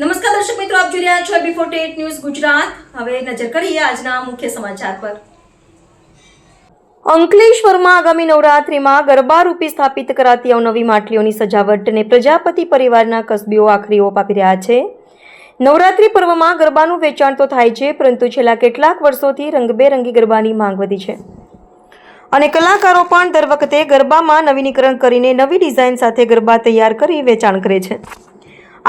નમસ્કાર દર્શક મિત્રો, આપ જોઈ રહ્યા છો બિફોર ટેટ ન્યૂઝ ગુજરાત. હવે નજર કરીએ આજના મુખ્ય સમાચાર પર. અંકલેશ્વરમાં આગામી નવરાત્રિમાં ગરબા રૂપી સ્થાપિત કરાતી અવનવી માટલીઓની સજાવટને પ્રજાપતિ પરિવારના કસબીઓ આખરી ઓપ આપી રહ્યા છે. નવરાત્રિ પર્વમાં ગરબાનું વેચાણ તો થાય છે, પરંતુ છેલ્લા કેટલાક વર્ષોથી રંગબેરંગી ગરબાની માંગ વધી છે. અને કલાકારો પણ દર વખતે ગરબામાં નવીનીકરણ કરીને નવી ડિઝાઇન સાથે ગરબા તૈયાર કરી વેચાણ કરે છે.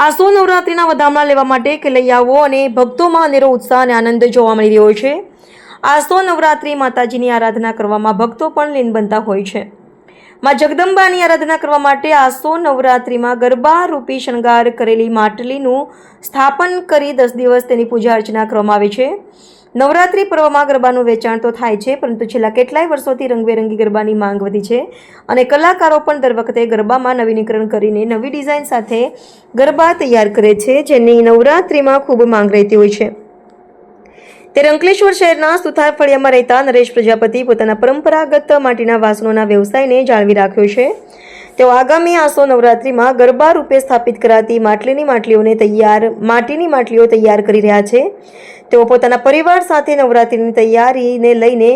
આસો નવરાત્રિના વધામણા લેવા માટે ખેલૈયાઓ અને ભક્તોમાં અનેરો ઉત્સાહ અને આનંદ જોવા મળી રહ્યો છે. આસો નવરાત્રિ માતાજીની આરાધના કરવામાં ભક્તો પણ લીન બનતા હોય છે. માં જગદંબાની આરાધના કરવા માટે આસો નવરાત્રિમાં ગરબા રૂપી શણગાર કરેલી માટલીનું સ્થાપન કરી દસ દિવસ તેની પૂજા અર્ચના કરવામાં આવે છે. નવરાત્રિ પર્વમાં ગરબાનું વેચાણ તો થાય છે, પરંતુ છેલ્લા કેટલાય વર્ષોથી રંગબેરંગી ગરબાની માંગ વધી છે અને કલાકારો પણ દર વખતે ગરબામાં નવીનીકરણ કરીને નવી ડિઝાઇન સાથે ગરબા તૈયાર કરે છે, જેની નવરાત્રિમાં ખૂબ માંગ રહેતી હોય છે. તે અંકલેશ્વર શહેરના સુથાર ફળિયામાં રહેતા નરેશ પ્રજાપતિ પોતાના પરંપરાગત માટીના વાસણોના વ્યવસાયને જાળવી રાખ્યો છે. તેઓ આગામી આસો નવરાત્રિમાં ગરબા રૂપે સ્થાપિત કરાતી માટલીની માટલીઓને તૈયાર, માટીની માટલીઓ તૈયાર કરી રહ્યા છે. તેઓ પોતાના પરિવાર સાથે નવરાત્રિની તૈયારીને લઈને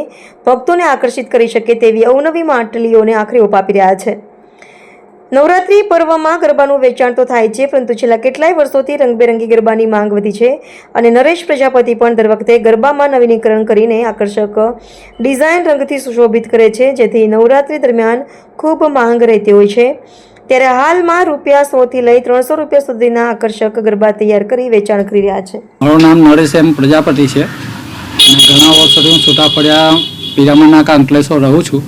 ભક્તોને આકર્ષિત કરી શકે તેવી અવનવી માટલીઓને આખરી ઓપ રહ્યા છે. નવરાત્રિ પર્વમાં ગરબાનું વેચાણ તો થાય છે, પરંતુ છેલ્લા કેટલાય વર્ષોથી રંગબેરંગી ગરબાની માંગ વધી છે અને નરેશ પ્રજાપતિ પણ દર વખતે ગરબામાં નવીનીકરણ કરીને આકર્ષક ડિઝાઇન રંગથી સુશોભિત કરે છે, જેથી નવરાત્રિ દરમિયાન ખૂબ માંગ રહેતી હોય છે. ત્યારે હાલમાં રૂપિયા સોથી લઈ ત્રણસો રૂપિયા સુધીના આકર્ષક ગરબા તૈયાર કરી વેચાણ કરી રહ્યા છે. મારું નામ નરેશ એમ પ્રજાપતિ છે. અને ઘણા વર્ષોથી હું છૂટા પડ્યા પિરામણના અંકલેશ્વર રહું છું.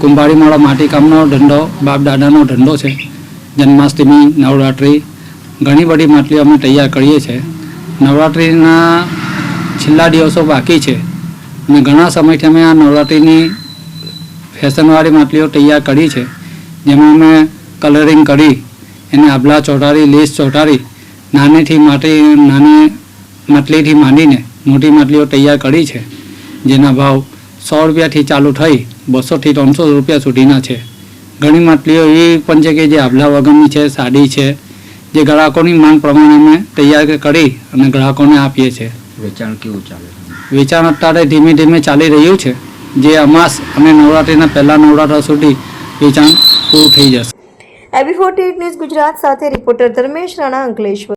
કુંભારી મારો માટીકામનો ધંધો બાપ દાદાનો ધંધો છે. જન્માષ્ટમી, નવરાત્રિ, ઘણી બધી માટલીઓ અમે તૈયાર કરીએ છીએ. નવરાત્રિના છેલ્લા દિવસો બાકી છે. અને ઘણા સમયથી અમે આ નવરાત્રિની ફેશનવાળી માટલીઓ તૈયાર કરી છે. જેમાં અમે કલરિંગ કરી એને આભલા ચોંટાડી લેસ ચોંટાડી નાનીથી માટી નાની માટલીથી માંડીને મોટી માટલીઓ તૈયાર કરી છે જેના ભાવ સો રૂપિયાથી ચાલુ થઈ બસોથી ત્રણસો રૂપિયા સુધીના છે. ઘણી માટલીઓ એવી પણ છે કે જે આભલા વગરની છે સાડી છે જે ગ્રાહકોની માંગ પ્રમાણે અમે તૈયાર કરી અને ગ્રાહકોને આપીએ છીએ. વેચાણ કેવું ચાલે? વેચાણ અત્યારે ધીમે ધીમે ચાલી રહ્યું છે. જે અમાસ અને નવરાત્રિના પહેલાં નવરાત્ર સુધી વેચાણ પૂરું થઈ જશે. એબી ફોર્ટી ન્યૂઝ ગુજરાત સાથે રિપોર્ટર ધર્મેશ રાણા અંકલેશ્વર.